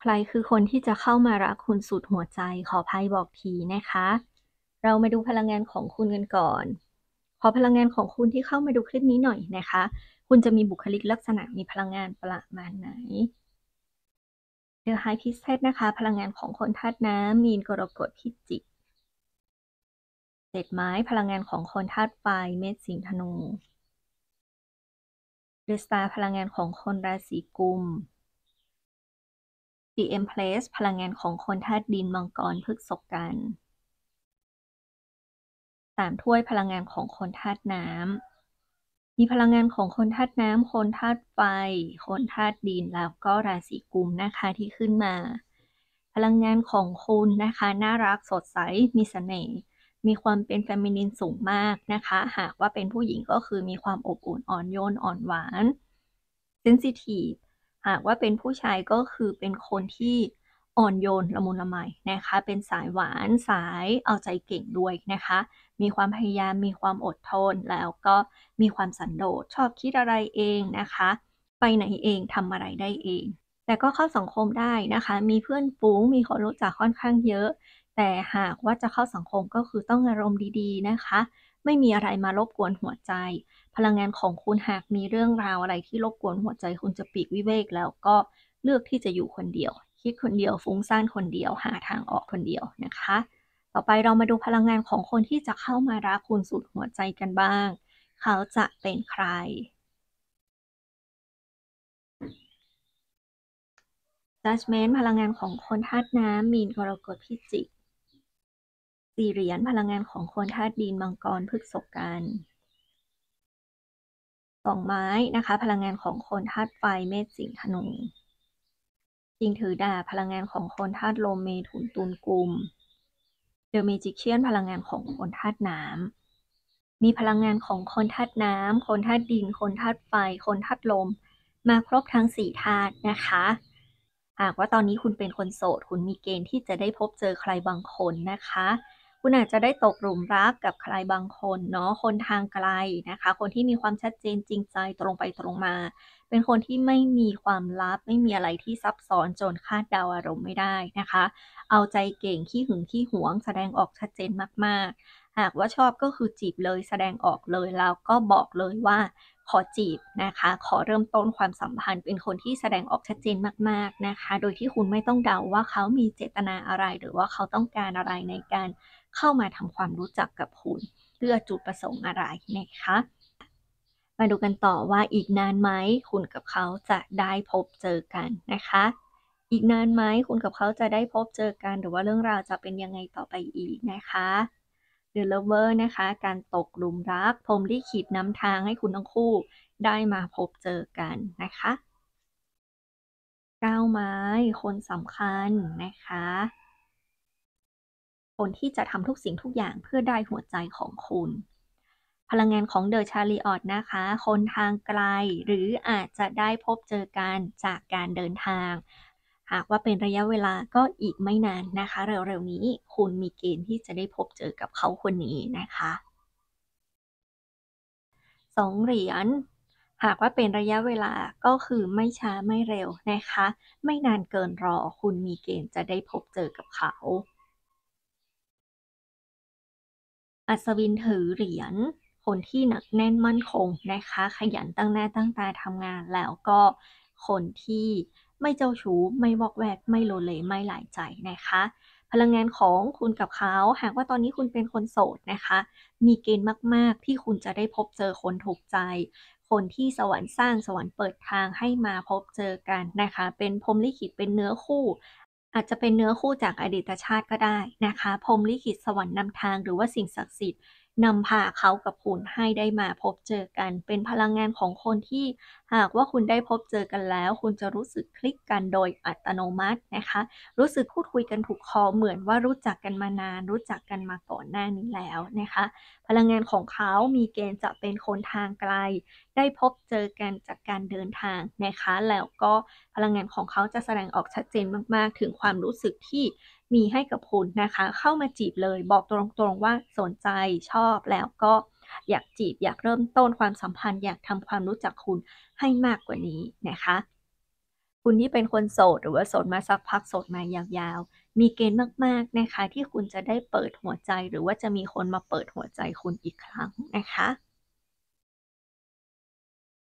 ใครคือคนที่จะเข้ามารักคุณสุดหัวใจขอภัยบอกทีนะคะ เรามาดูพลังงานของคุณกันก่อน ขอพลังงานของคุณที่เข้ามาดูคลิปนี้หน่อยนะคะ คุณจะมีบุคลิกลักษณะมีพลังงานประมาณไหน The High Priestess นะคะ พลังงานของคนธาตุน้ำมีนกรกฎพิจิกเศษไม้พลังงานของคนธาตุไฟเมษสิงธนู The Star พลังงานของคนราศีกุม The Empress พลังงานของคนธาตุดินมังกรพฤกษกันสามถ้วยพลังงานของคนธาตุน้ำมีพลังงานของคนธาตุน้ำคนธาตุไฟ คนธาตุดินแล้วก็ราศีกุมนะคะที่ขึ้นมา พลังงานของคุณนะคะน่ารักสดใสมีเสน่ห์มีความเป็นแฟมินินสูงมากนะคะ หากว่าเป็นผู้หญิงก็คือมีความอบอุ่นอ่อนโยนอ่อนหวานเซนซิทีฟ หากว่าเป็นผู้ชายก็คือเป็นคนที่อ่อนโยนละมุนละไมนะคะ เป็นสายหวานสายเอาใจเก่งด้วยนะคะ มีความพยายามมีความอดทนแล้วก็มีความสันโดษชอบคิดอะไรเองนะคะ ไปไหนเองทำอะไรได้เอง แต่ก็เข้าสังคมได้นะคะ มีเพื่อนฝูงมีคนรู้จักค่อนข้างเยอะ แต่หากว่าจะเข้าสังคมก็คือต้องอารมณ์ดีๆนะคะ ไม่มีอะไรมารบกวนหัวใจ พลังงานของคุณหากมีเรื่องราวอะไรที่รบกวนหัวใจคุณจะปีกวิเวกแล้วก็เลือกที่จะอยู่คนเดียว คิดคนเดียวฟุ้งซ่านคนเดียว หาทางออกคนเดียวนะคะ ต่อไปเรามาดูพลังงานของคนที่จะเข้ามารักคุณสุดหัวใจกันบ้าง เขาจะเป็นใคร Judgment พลังงานของคนธาตุน้ำมีนกรกฎพิจิก สี่เหรียญพลังงานของคนธาตุดินมังกรพฤกษกันสองไม้นะคะ พลังงานของคนธาตุไฟเมษสิงห์ธนูจิงถือดาบพลังงานของคนธาตุลมเมถุนตุลกุมเดอะเมจิเชียนพลังงานของคนธาตุน้ำมีพลังงานของคนธาตุน้ำคนธาตุดิน คนธาตุไฟ คนธาตุลม มาครบทั้งสี่ธาตุนะคะ หากว่าตอนนี้คุณเป็นคนโสด คุณมีเกณฑ์ที่จะได้พบเจอใครบางคนนะคะ คุณอาจจะได้ตกหลุมรักกับใครบางคนเนาะคนทางไกลนะคะ คนที่มีความชัดเจนจริงใจตรงไปตรงมา เป็นคนที่ไม่มีความลับ ไม่มีอะไรที่ซับซ้อนจนคาดเดาอารมณ์ไม่ได้นะคะ เอาใจเก่งขี้หึงขี้หวง แสดงออกชัดเจนมากๆ หากว่าชอบก็คือจีบเลยแสดงออกเลยแล้วก็บอกเลยว่าขอจีบนะคะ ขอเริ่มต้นความสัมพันธ์ เป็นคนที่แสดงออกชัดเจนมากๆนะคะ โดยที่คุณไม่ต้องเดาว่าเขามีเจตนาอะไร หรือว่าเขาต้องการอะไรในการ เข้ามาทำความรู้จักกับคุณ เพื่อจุดประสงค์อะไรนะคะมาดูกันต่อว่าอีกนานไหมคุณกับเขาจะได้พบเจอกันนะคะ อีกนานไหมคุณกับเขาจะได้พบเจอกัน หรือว่าเรื่องราวจะเป็นยังไงต่อไปอีกนะคะ The Lover นะคะ การตกหลุมรักพรมลิขิตนำทางให้คุณทั้งคู่ได้มาพบเจอกันนะคะก้าวไม้คนสำคัญนะคะ คนที่จะทำทุกสิ่งทุกอย่างเพื่อได้หัวใจของคุณ พลังงานของเดอะชาลีออตนะคะ คนทางไกลหรืออาจจะได้พบเจอกันจากการเดินทาง หากว่าเป็นระยะเวลาก็อีกไม่นานนะคะ เร็วๆนี้คุณมีเกณฑ์ที่จะได้พบเจอกับเขาคนนี้นะคะสองเหรียญหากว่าเป็นระยะเวลาก็คือไม่ช้าไม่เร็วนะคะ ไม่นานเกินรอคุณมีเกณฑ์จะได้พบเจอกับเขา อัศวินถือเหรียญคนที่หนักแน่นมั่นคงนะคะ ขยันตั้งหน้าตั้งตาทำงานแล้วก็คนที่ไม่เจ้าชู้ไม่วอกแวกไม่โลเลไม่หลายใจนะคะ พลังงานของคุณกับเขาหากว่าตอนนี้คุณเป็นคนโสดนะคะ มีเกณฑ์มาก ๆ ที่คุณจะได้พบเจอคนถูกใจ คนที่สวรรค์สร้างสวรรค์เปิดทางให้มาพบเจอกันนะคะ เป็นพรมลิขิตเป็นเนื้อคู่ อาจจะเป็นเนื้อคู่จากอดีตชาติก็ได้นะคะพรมลิขิตสวรรค์นำทางหรือว่าสิ่งศักดิ์สิทธิ์ นำพาเขากับคุณให้ได้มาพบเจอกัน เป็นพลังงานของคนที่หากว่าคุณได้พบเจอกันแล้ว คุณจะรู้สึกคลิกกันโดยอัตโนมัตินะคะ รู้สึกพูดคุยกันถูกคอเหมือนว่ารู้จักกันมานาน รู้จักกันมาก่อนหน้านี้แล้วนะคะ พลังงานของเขามีเกณฑ์จะเป็นคนทางไกล ได้พบเจอกันจากการเดินทางนะคะ แล้วก็พลังงานของเขาจะแสดงออกชัดเจนมาก ๆ ถึงความรู้สึกที่ มีให้กับคุณนะคะ เข้ามาจีบเลยบอกตรงๆว่าสนใจชอบแล้วก็อยากจีบอยากเริ่มต้นความสัมพันธ์อยากทำความรู้จักคุณให้มากกว่านี้นะคะ คุณที่เป็นคนโสดหรือว่าโสดมาสักพักโสดมายาวๆ มีเกณฑ์มากๆนะคะ ที่คุณจะได้เปิดหัวใจหรือว่าจะมีคนมาเปิดหัวใจคุณอีกครั้งนะคะ